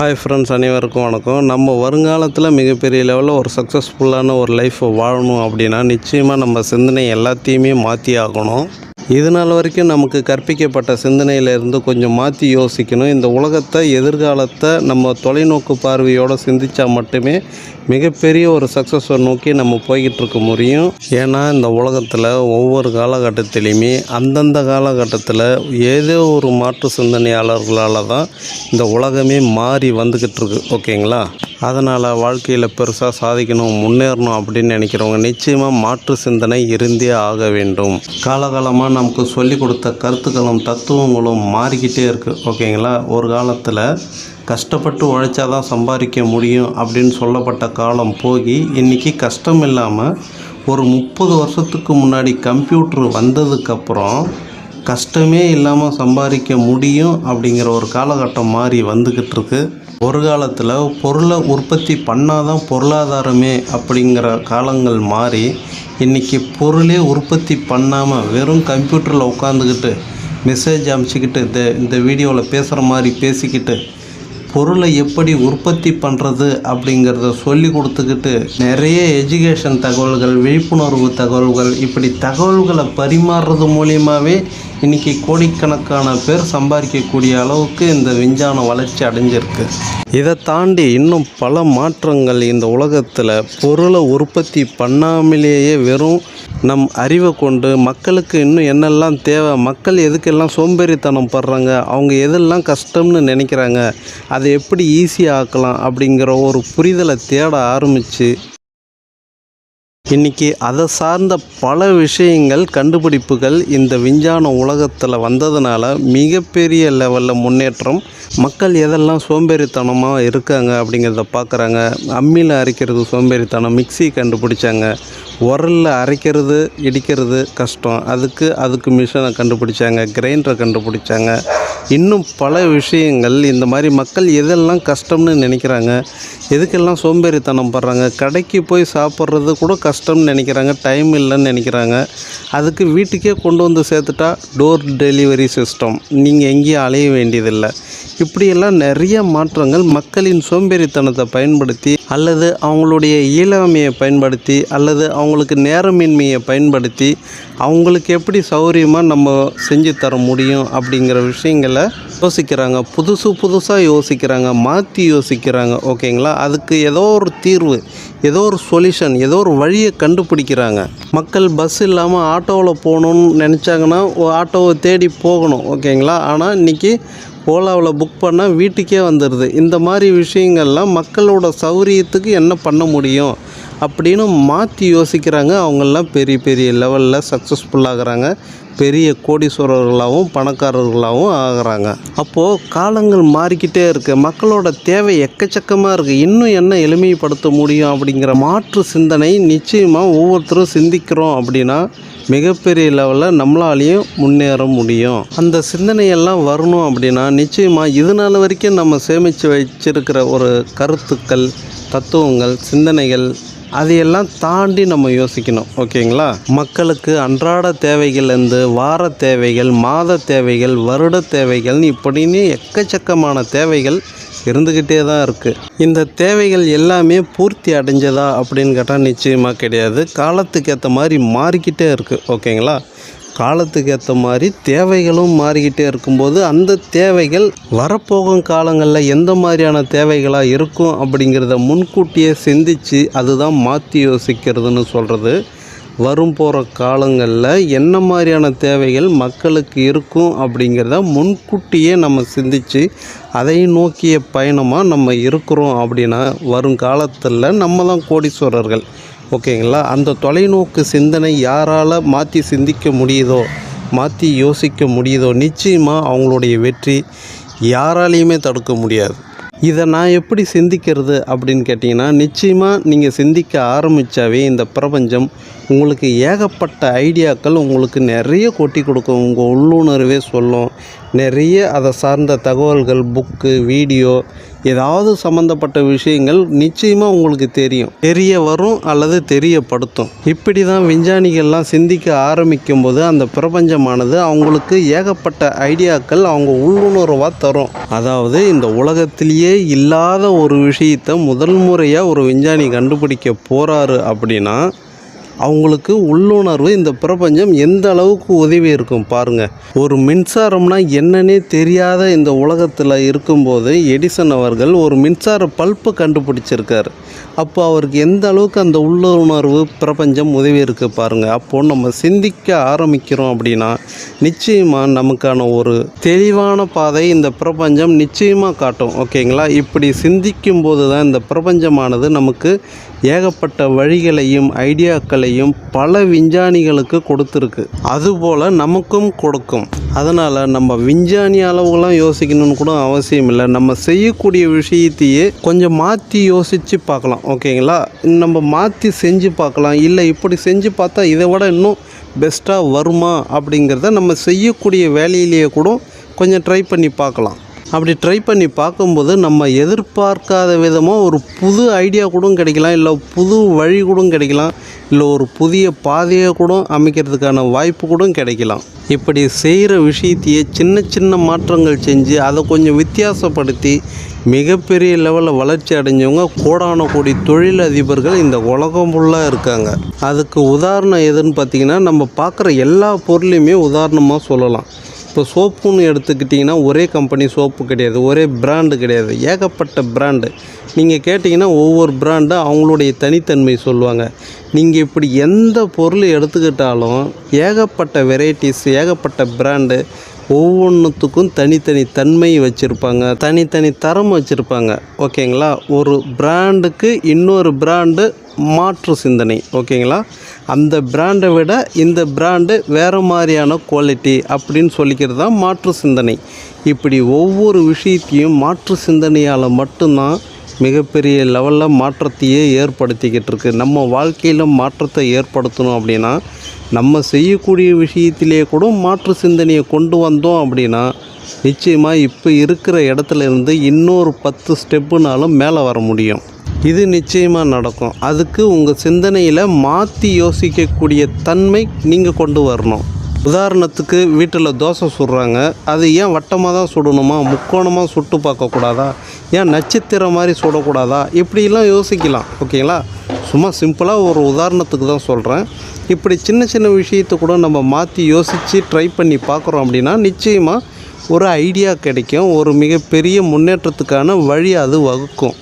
Hi friends அனைவருக்கும் வணக்கம். நம்ம வருங்காலத்தில் மிகப்பெரிய லெவலில் ஒரு சக்ஸஸ்ஃபுல்லான ஒரு லைஃப்பை வாழணும் அப்படின்னா நிச்சயமாக நம்ம சிந்தனை எல்லாத்தையுமே மாற்றி ஆகணும். இது நாள் வரைக்கும் நமக்கு கற்பிக்கப்பட்ட சிந்தனையிலிருந்து கொஞ்சம் மாற்றி யோசிக்கணும். இந்த உலகத்தை எதிர்காலத்தை நம்ம தொலைநோக்கு பார்வையோடு சிந்தித்தா மட்டுமே மிகப்பெரிய ஒரு சக்ஸஸை நோக்கி நம்ம போய்கிட்டு இருக்க முடியும். ஏன்னா இந்த உலகத்தில் ஒவ்வொரு காலகட்டத்திலையுமே அந்தந்த காலகட்டத்தில் ஏதோ ஒரு மாற்று சிந்தனையாளர்களால் தான் இந்த உலகமே மாறி வந்துக்கிட்டு இருக்கு ஓகேங்களா? அதனால் வாழ்க்கையில் பெருசாக சாதிக்கணும் முன்னேறணும் அப்படின்னு நினைக்கிறவங்க நிச்சயமாக மாற்று சிந்தனை இருந்தே ஆக வேண்டும். காலகாலமாக நமக்கு சொல்லிக் கொடுத்த கருத்துக்களும் தத்துவங்களும் மாறிக்கிட்டே இருக்குது ஓகேங்களா? ஒரு காலத்தில் கஷ்டப்பட்டு உழைச்சாதான் சம்பாதிக்க முடியும் அப்படின்னு சொல்லப்பட்ட காலம் போய் இன்றைக்கி கஷ்டம் இல்லாமல் ஒரு முப்பது வருஷத்துக்கு முன்னாடி கம்ப்யூட்ரு வந்ததுக்கப்புறம் கஷ்டமே இல்லாமல் சம்பாதிக்க முடியும் அப்படிங்கிற ஒரு காலகட்டம் மாறி வந்துக்கிட்டு இருக்குது ஒரு காலத்தில் பொருளை உற்பத்தி பண்ணாதான் பொருளாதாரமே அப்படிங்கிற காலங்கள் மாறி இன்றைக்கி பொருளே உற்பத்தி பண்ணாமல் வெறும் கம்ப்யூட்டரில் உட்காந்துக்கிட்டு மெசேஜ் அனுப்பிச்சிக்கிட்டு இந்த இந்த வீடியோவில் பேசுகிற மாதிரி பேசிக்கிட்டு பொருளை எப்படி உற்பத்தி பண்ணுறது அப்படிங்கிறத சொல்லி கொடுத்துக்கிட்டு நிறைய எஜுகேஷன் தகவல்கள் விழிப்புணர்வு தகவல்கள் இப்படி தகவல்களை பரிமாறுறது மூலியமாகவே இன்றைக்கி கோடிக்கணக்கான பேர் சம்பாதிக்கக்கூடிய அளவுக்கு இந்த விஞ்ஞானம் வளர்ச்சி அடைஞ்சிருக்கு. இதை தாண்டி இன்னும் பல மாற்றங்கள் இந்த உலகத்தில் பொருளை உற்பத்தி பண்ணாமலேயே வெறும் நம் அறிவை கொண்டு மக்களுக்கு இன்னும் என்னெல்லாம் தேவை மக்கள் எதுக்கெல்லாம் சோம்பேறித்தனம் படுறாங்க அவங்க எதெல்லாம் கஷ்டம்னு நினைக்கிறாங்க அதை எப்படி ஈஸியாக ஆக்கலாம் அப்படிங்கிற ஒரு புரிதலை தேட ஆரம்பித்து இன்றைக்கி அதை சார்ந்த பல விஷயங்கள் கண்டுபிடிப்புகள் இந்த விஞ்ஞான உலகத்தில் வந்ததுனால மிகப்பெரிய லெவலில் முன்னேற்றம். மக்கள் எதெல்லாம் சோம்பேறித்தனமாக இருக்காங்க அப்படிங்கிறத பார்க்குறாங்க அம்மியில் அரைக்கிறது சோம்பேறித்தனம் மிக்சி கண்டுபிடிச்சாங்க. உரலில் அரைக்கிறது இடிக்கிறது கஷ்டம். அதுக்கு அதுக்கு மிஷினை கண்டுபிடிச்சாங்க கிரைண்டரை கண்டுபிடிச்சாங்க. இன்னும் பல விஷயங்கள் இந்த மாதிரி மக்கள் எதெல்லாம் கஷ்டம்னு நினைக்கிறாங்க எதுக்கெல்லாம் சோம்பேறித்தனம் படுறாங்க கடைக்கு போய் சாப்பிட்றது கூட கஷ்டம்னு நினைக்கிறாங்க டைம் இல்லைன்னு நினைக்கிறாங்க. அதுக்கு வீட்டுக்கே கொண்டு வந்து சேர்த்துட்டா டோர் டெலிவரி சிஸ்டம் நீங்கள் எங்கேயும் அலைய வேண்டியதில்லை. இப்படியெல்லாம் நிறைய மாற்றங்கள் மக்களின் சோம்பேறித்தனத்தை பயன்படுத்தி அல்லது அவங்களுடைய இயலாமையை பயன்படுத்தி அல்லது அவங்களுக்கு நேரமின்மையை பயன்படுத்தி அவங்களுக்கு எப்படி சௌகரியமாக நம்ம செஞ்சு தர முடியும் அப்படிங்கிற விஷயங்களை யோசிக்கிறாங்க. புதுசு புதுசாக யோசிக்கிறாங்க. மாற்றி யோசிக்கிறாங்க. ஓகேங்களா? அதுக்கு ஏதோ ஒரு தீர்வு ஏதோ ஒரு சொல்யூஷன் ஏதோ ஒரு வழியை கண்டுபிடிக்கிறாங்க. மக்கள் பஸ் இல்லாமல் ஆட்டோவில் போகணுன்னு நினச்சாங்கன்னா ஆட்டோவை தேடி போகணும். ஓகேங்களா? ஆனால் இன்றைக்கி ஓலாவில் புக் பண்ணால் வீட்டுக்கே வந்துடுது இந்த மாதிரி விஷயங்கள்லாம் மக்களோட சௌரியத்துக்கு என்ன பண்ண முடியும்? அப்படின்னு மாற்றி யோசிக்கிறாங்க. அவங்கெல்லாம் பெரிய பெரிய லெவலில் சக்ஸஸ்ஃபுல்லாகிறாங்க பெரிய கோடீஸ்வரர்களாகவும் பணக்காரர்களாகவும் ஆகிறாங்க. அப்போது காலங்கள் மாறிக்கிட்டே இருக்குது மக்களோட தேவை எக்கச்சக்கமாக இருக்குது இன்னும் என்ன எளிமைப்படுத்த முடியும் அப்படிங்கிற மாற்று சிந்தனை நிச்சயமாக ஒவ்வொருத்தரும் சிந்திக்கிறோம் அப்படின்னா மிகப்பெரிய லெவலில் நம்மளாலேயும் முன்னேற முடியும். அந்த சிந்தனையெல்லாம் வரணும் அப்படின்னா நிச்சயமாக இது நாள் வரைக்கும் நம்ம சேமித்து வச்சிருக்கிற ஒரு கருத்துக்கள் தத்துவங்கள் சிந்தனைகள் அதையெல்லாம் தாண்டி நம்ம யோசிக்கணும் ஓகேங்களா? மக்களுக்கு அன்றாட தேவைகள்லேருந்து வார தேவைகள் மாத தேவைகள் வருட தேவைகள்னு இப்படின்னு எக்கச்சக்கமான தேவைகள் இருந்துக்கிட்டே தான் இருக்குது இந்த தேவைகள் எல்லாமே பூர்த்தி அடைஞ்சதா அப்படின்னு கேட்டால் நிச்சயமாக கிடையாது. காலத்துக்கு ஏற்ற மாதிரி மாறிக்கிட்டே இருக்குது ஓகேங்களா? காலத்துக்கு ஏற்ற மாதிரி தேவைகளும் மாறிக்கிட்டே இருக்கும்போது அந்த தேவைகள் வரப்போகும் காலங்களில் எந்த மாதிரியான தேவைகளாக இருக்கும் அப்படிங்கிறத முன்கூட்டியே சிந்தித்து அதுதான் மாற்றி யோசிக்கிறதுன்னு சொல்கிறது வரும் போகிற காலங்களில் என்ன மாதிரியான தேவைகள் மக்களுக்கு இருக்கும் அப்படிங்கிறத முன்கூட்டியே நம்ம சிந்தித்து அதை நோக்கிய பயணமாக நம்ம இருக்கிறோம் அப்படின்னா வருங்காலத்தில் நம்ம தான் கோடீஸ்வரர்கள். ஓகேங்களா? அந்த தொலைநோக்கு சிந்தனை யாரால் மாற்றி சிந்திக்க முடியுதோ மாற்றி யோசிக்க முடியுதோ நிச்சயமாக அவங்களுடைய வெற்றி யாராலையுமே தடுக்க முடியாது. இதை நான் எப்படி சிந்திக்கிறது அப்படின்னு கேட்டிங்கன்னா நிச்சயமாக நீங்கள் சிந்திக்க ஆரம்பித்தாவே இந்த பிரபஞ்சம் உங்களுக்கு ஏகப்பட்ட ஐடியாக்கள் உங்களுக்கு நிறைய கொட்டி கொடுக்கும். உங்கள் உள்ளுணர்வே சொல்லும். நிறைய அதை சார்ந்த தகவல்கள் புக்கு வீடியோ ஏதாவது சம்மந்தப்பட்ட விஷயங்கள் நிச்சயமாக உங்களுக்கு தெரியும். தெரிய வரும் அல்லது தெரியப்படுத்தும். இப்படி தான் விஞ்ஞானிகள்லாம் சிந்திக்க ஆரம்பிக்கும் போது அந்த பிரபஞ்சமானது அவங்களுக்கு ஏகப்பட்ட ஐடியாக்கள் அவங்க உள்ளுணர்வாக தரும். அதாவது இந்த உலகத்திலேயே இல்லாத ஒரு விஷயத்தை முதல் முறையாக ஒரு விஞ்ஞானி கண்டுபிடிக்க போகிறாரு அப்படின்னா அவங்களுக்கு உள்ளுணர்வு இந்த பிரபஞ்சம் எந்த அளவுக்கு உதவி இருக்கும் பாருங்க. ஒரு மின்சாரம்னா என்னன்னே தெரியாத இந்த உலகத்தில் இருக்கும்போது எடிசன் அவர்கள் ஒரு மின்சார பல்பு கண்டுபிடிச்சிருக்கார். அப்போ அவருக்கு எந்த அளவுக்கு அந்த உள்ளுணர்வு பிரபஞ்சம் உதவி இருக்கு பாருங்க. அப்போ நம்ம சிந்திக்க ஆரம்பிக்கிறோம் அப்படின்னா நிச்சயமாக நமக்கான ஒரு தெளிவான பாதை இந்த பிரபஞ்சம் நிச்சயமாக காட்டும். ஓகேங்களா? இப்படி சிந்திக்கும் போது தான் இந்த பிரபஞ்சமானது நமக்கு ஏகப்பட்ட வழிகளையும் ஐடியாக்களையும் பல விஞ்ஞானிகளுக்கு கொடுத்துருக்கு. அதுபோல் நமக்கும் கொடுக்கும். அதனால் நம்ம விஞ்ஞானி அளவுலாம் யோசிக்கணும்னு கூட அவசியம் இல்லை. நம்ம செய்யக்கூடிய விஷயத்தையே கொஞ்சம் மாற்றி யோசித்து பார்க்கலாம் ஓகேங்களா? நம்ம மாற்றி செஞ்சு பார்க்கலாம். இல்லை இப்படி செஞ்சு பார்த்தா இதை விட இன்னும் பெஸ்ட்டாக வருமா அப்படிங்கிறத நம்ம செய்யக்கூடிய வேலையிலேயே கூட கொஞ்சம் ட்ரை பண்ணி பார்க்கலாம். அப்படி ட்ரை பண்ணி பார்க்கும்போது நம்ம எதிர்பார்க்காத விதமாக ஒரு புது ஐடியா கூட கிடைக்கலாம் இல்லை புது வழி கூட கிடைக்கலாம் இல்லை ஒரு புதிய பாதையை கூட அமைக்கிறதுக்கான வாய்ப்பு கூட கிடைக்கலாம். இப்படி செய்கிற விஷயத்தையே சின்ன சின்ன மாற்றங்கள் செஞ்சு அதை கொஞ்சம் வித்தியாசப்படுத்தி மிகப்பெரிய லெவலில் வளர்ச்சி அடைஞ்சவங்க கோடான கோடி தொழிலதிபர்கள் இந்த உலகம் ஃபுல்லாக இருக்காங்க. அதுக்கு உதாரணம் எதுன்னு பார்த்தீங்கன்னா நம்ம பார்க்குற எல்லா பொருளையுமே உதாரணமாக சொல்லலாம். இப்போ சோப்புன்னு எடுத்துக்கிட்டிங்கன்னா ஒரே கம்பெனி சோப்பு கிடையாது ஒரே பிராண்டு கிடையாது ஏகப்பட்ட பிராண்டு நீங்கள் கேட்டிங்கன்னா ஒவ்வொரு பிராண்டு அவங்களுடைய தனித்தன்மை சொல்லுவாங்க. நீங்கள் இப்படி எந்த பொருள் எடுத்துக்கிட்டாலும் ஏகப்பட்ட வெரைட்டிஸ் ஏகப்பட்ட பிராண்டு ஒவ்வொன்றுத்துக்கும் தனித்தனி தன்மை வச்சுருப்பாங்க தனித்தனி தரம் வச்சுருப்பாங்க. ஓகேங்களா? ஒரு பிராண்டுக்கு இன்னொரு பிராண்டு மாற்று சிந்தனை. ஓகேங்களா? அந்த பிராண்டை விட இந்த பிராண்டு வேறு மாதிரியான குவாலிட்டி அப்படின்னு சொல்லிக்கிறது தான் மாற்று சிந்தனை. இப்படி ஒவ்வொரு விஷயத்தையும் மாற்று சிந்தனையால் மட்டும்தான் மிகப்பெரிய லெவலில் மாற்றத்தையே ஏற்படுத்திக்கிட்டு இருக்குது நம்ம வாழ்க்கையில் மாற்றத்தை ஏற்படுத்தணும் அப்படின்னா நம்ம செய்யக்கூடிய விஷயத்திலே கூட மாற்று சிந்தனையை கொண்டு வந்தோம் அப்படின்னா நிச்சயமாக இப்போ இருக்கிற இடத்துல இருந்து இன்னொரு பத்து ஸ்டெப்புனாலும் மேலே வர முடியும். இது நிச்சயமாக நடக்கும். அதுக்கு உங்கள் சிந்தனையில் மாற்றி யோசிக்கக்கூடிய தன்மை நீங்கள் கொண்டு வரணும். உதாரணத்துக்கு வீட்டில் தோசை சுடுறாங்க அது ஏன் வட்டமாக தான் சுடணுமா முக்கோணமாக சுட்டு பார்க்கக்கூடாதா ஏன் நட்சத்திரம் மாதிரி சுடக்கூடாதா இப்படிலாம் யோசிக்கலாம் ஓகேங்களா? சும்மா சிம்பிளாக ஒரு உதாரணத்துக்கு தான் சொல்கிறேன் இப்படி சின்ன சின்ன விஷயத்தை கூட நம்ம மாற்றி யோசித்து ட்ரை பண்ணி பார்க்குறோம் அப்படின்னா நிச்சயமாக ஒரு ஐடியா கிடைக்கும் ஒரு மிகப்பெரிய முன்னேற்றத்துக்கான வழி அது வகுக்கும்.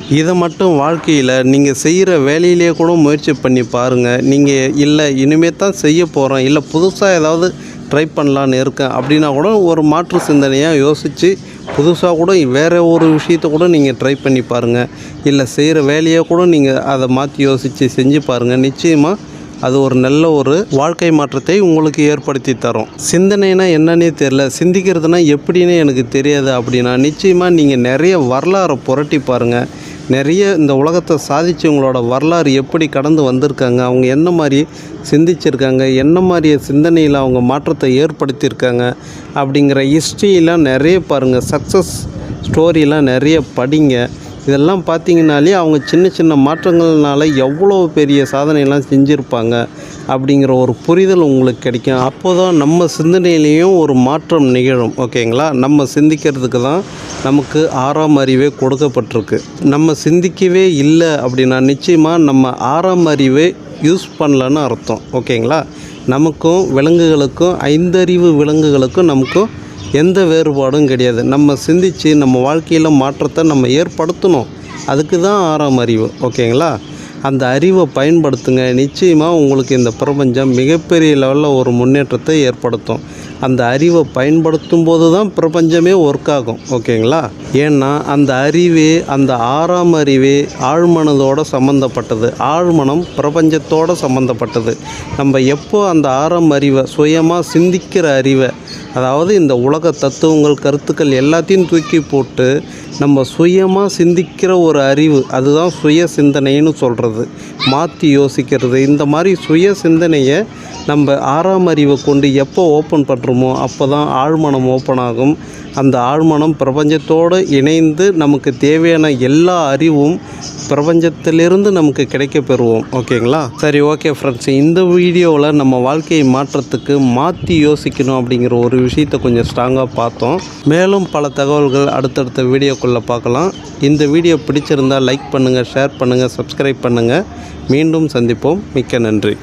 இதை மட்டும் வாழ்க்கையில் நீங்கள் செய்கிற வேலையிலே கூட முயற்சி பண்ணி பாருங்கள் நீங்கள் இல்லை இனிமே தான் செய்ய போகிறோம் இல்லை புதுசாக ஏதாவது ட்ரை பண்ணலான்னு இருக்கேன். அப்படின்னா கூட ஒரு மாற்று சிந்தனையாக யோசித்து புதுசாக கூட வேறு ஒரு விஷயத்தை கூட நீங்கள் ட்ரை பண்ணி பாருங்கள் இல்லை செய்கிற வேலையை கூட நீங்கள் அதை மாற்றி யோசித்து செஞ்சு பாருங்கள் நிச்சயமாக அது ஒரு நல்ல ஒரு வாழ்க்கை மாற்றத்தை உங்களுக்கு ஏற்படுத்தி தரும். சிந்தனைனா என்னன்னே தெரில சிந்திக்கிறதுனா எப்படின்னு எனக்கு தெரியாது அப்படின்னா நிச்சயமாக நீங்கள் நிறைய வரலாறை புரட்டி பாருங்கள் நிறைய இந்த உலகத்தை சாதித்தவங்களோட வரலாறு எப்படி கடந்து வந்திருக்காங்க அவங்க என்ன மாதிரி சிந்திச்சிருக்காங்க என்ன மாதிரி சிந்தனையில் அவங்க மாற்றத்தை ஏற்படுத்தியிருக்காங்க அப்படிங்கிற ஹிஸ்ட்ரியெலாம் நிறைய பாருங்கள் சக்ஸஸ் ஸ்டோரியெலாம் நிறைய படிங்க. இதெல்லாம் பார்த்தீங்கனாலே அவங்க சின்ன சின்ன மாற்றங்கள்னால எவ்வளோ பெரிய சாதனையெல்லாம் செஞ்சுருப்பாங்க. அப்படிங்கிற ஒரு புரிதல் உங்களுக்கு கிடைக்கும். அப்போ தான் நம்ம சிந்தனையிலையும் ஒரு மாற்றம் நிகழும். ஓகேங்களா? நம்ம சிந்திக்கிறதுக்கு தான் நமக்கு ஆறாம் அறிவே கொடுக்கப்பட்டிருக்கு. நம்ம சிந்திக்கவே இல்லை அப்படின்னா நிச்சயமாக நம்ம ஆறாம் அறிவே யூஸ் பண்ணலன்னு அர்த்தம். ஓகேங்களா? நமக்கும் விலங்குகளுக்கும் ஐந்தறிவு விலங்குகளுக்கும் நமக்கும் எந்த வேறுபாடும் கிடையாது. நம்ம சிந்தித்து நம்ம வாழ்க்கையில் மாற்றத்தை நம்ம ஏற்படுத்தணும். அதுக்கு தான் ஆறாம் அறிவு. ஓகேங்களா? அந்த அறிவை பயன்படுத்துங்க. நிச்சயமாக உங்களுக்கு இந்த பிரபஞ்சம் மிகப்பெரிய லெவலில் ஒரு முன்னேற்றத்தை ஏற்படுத்தும். அந்த அறிவை பயன்படுத்தும் போது தான் பிரபஞ்சமே ஒர்க் ஆகும் ஓகேங்களா? ஏன்னா அந்த அறிவே அந்த ஆறாம் அறிவே ஆழ்மனதோட சம்மந்தப்பட்டது ஆழ்மனம் பிரபஞ்சத்தோட சம்மந்தப்பட்டது நம்ம எப்போ அந்த ஆறாம் அறிவை சுயமாக சிந்திக்கிற அறிவை அதாவது இந்த உலக தத்துவங்கள் கருத்துக்கள் எல்லாத்தையும் தூக்கி போட்டு நம்ம சுயமாக சிந்திக்கிற ஒரு அறிவு அதுதான் சுய சிந்தனைன்னு சொல்கிறது மாற்றி யோசிக்கிறது இந்த மாதிரி சுய சிந்தனையை நம்ம ஆறாம் அறிவை கொண்டு எப்போ ஓப்பன் பண்ணுறோமோ அப்போ தான் ஆழ்மனம் ஓப்பன் ஆகும். அந்த ஆழ்மனம் பிரபஞ்சத்தோடு இணைந்து நமக்கு தேவையான எல்லா அறிவும் பிரபஞ்சத்திலிருந்து நமக்கு கிடைக்க பெறுவோம். ஓகேங்களா சரி ஓகே ஃப்ரெண்ட்ஸ் இந்த வீடியோவில் நம்ம வாழ்க்கையை மாற்றத்துக்கு மாற்றி யோசிக்கணும் அப்படிங்கிற ஒரு விஷயத்தை கொஞ்சம் ஸ்ட்ராங்காக பார்த்தோம். மேலும் பல தகவல்கள் அடுத்தடுத்த வீடியோக்குள்ளே பார்க்கலாம். இந்த வீடியோ பிடிச்சிருந்தால் லைக் பண்ணுங்கள் ஷேர் பண்ணுங்கள் சப்ஸ்கிரைப் பண்ணுங்கள் மீண்டும் சந்திப்போம். மிக்க நன்றி.